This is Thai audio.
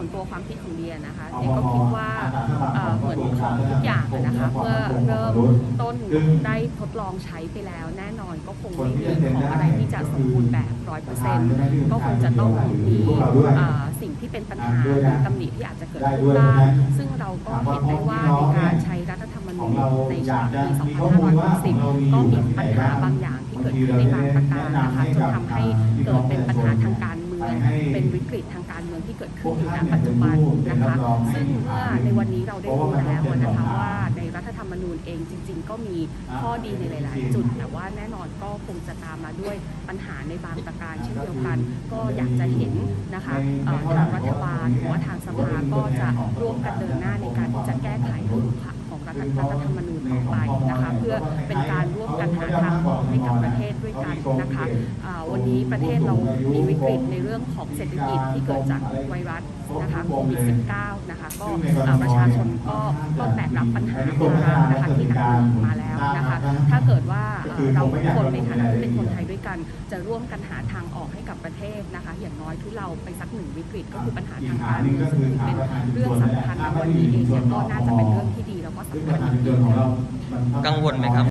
ส่วนตัวความคิดของเดียนะคะเดียก็คิดว่าเอ่อเหมือนของทุกอย่างอะนะคะเมื่อเริ่มต้นได้ทดลองใช้ไปแล้ว แน่นอนก็คงไม่มีของอะไรที่จะสมบูรณ์แบบร้อยเปอร์เซ็นต์ก็คงจะต้องมีเอ่อสิ่งที่เป็นปัญหาหรือตำหนิที่อาจจะเกิดขึ้นบ้างซึ่งเราก็เห็นได้ว่าในการใช้รัฐธรรมนูญในฉบับปี2560ก็มีปัญหาบางอย่างที่เกิดขึ้นในบางประการนะคะจนทำให้เกิดเป็นปัญหาทางการเมืองเป็นวิ กฤตทางการเมืองที่เกิดขึ้นอยู่ณปัจจุบันนะคะซึ่งเมื่อในวันนี้เราได้รู้แล้วนะคะว่าในรัฐธรรมนูญเองจริง ๆ ก็มีข้อดีในหลาย ๆ จุด แต่ว่าแน่นอนก็คงจะตามมาด้วยปัญหาในบางประการเช่นเดียวกัน ก็อยากจะเห็นนะคะทางรัฐบาลหรือว่าทางสภาก็จะร่วมกันเดินหน้าในการที่จะแก้ไขรูปของรัฐรัฐธรรมนูญต่อไปนะคะเพื่อเป็นการร่ วมกันหาทางออกให้กับประเทศด้วยกันนะคะอ่าวันนี้ประเทศเรามีวิกฤตในเรื่องของเศรษฐกิจที่เกิดจากไวรัสนะคะโควิด -19 นะคะก็อ่าประชาชนก็ต้องแบกรับปัญหาภาระนะคะที่หนักหน่วงมาแล้วนะคะถ้าเกิดว่าเอ่อเราทุกคนในฐานะที่เป็นคนไทยด้วยกัน จะร่วมกันหาทางออกให้กับประเทศนะคะ อย่างน้อยทุเราไปสักหนึ่งวิกฤตก็คือปัญหาทางการเมืองซึ่งถือเป็นเรื่องสำคัญในวันนี้เองเนี่ยก็น่าจะเป็นเรื่องที่ดีแล้วก็สำคัญกังวลไหมครับ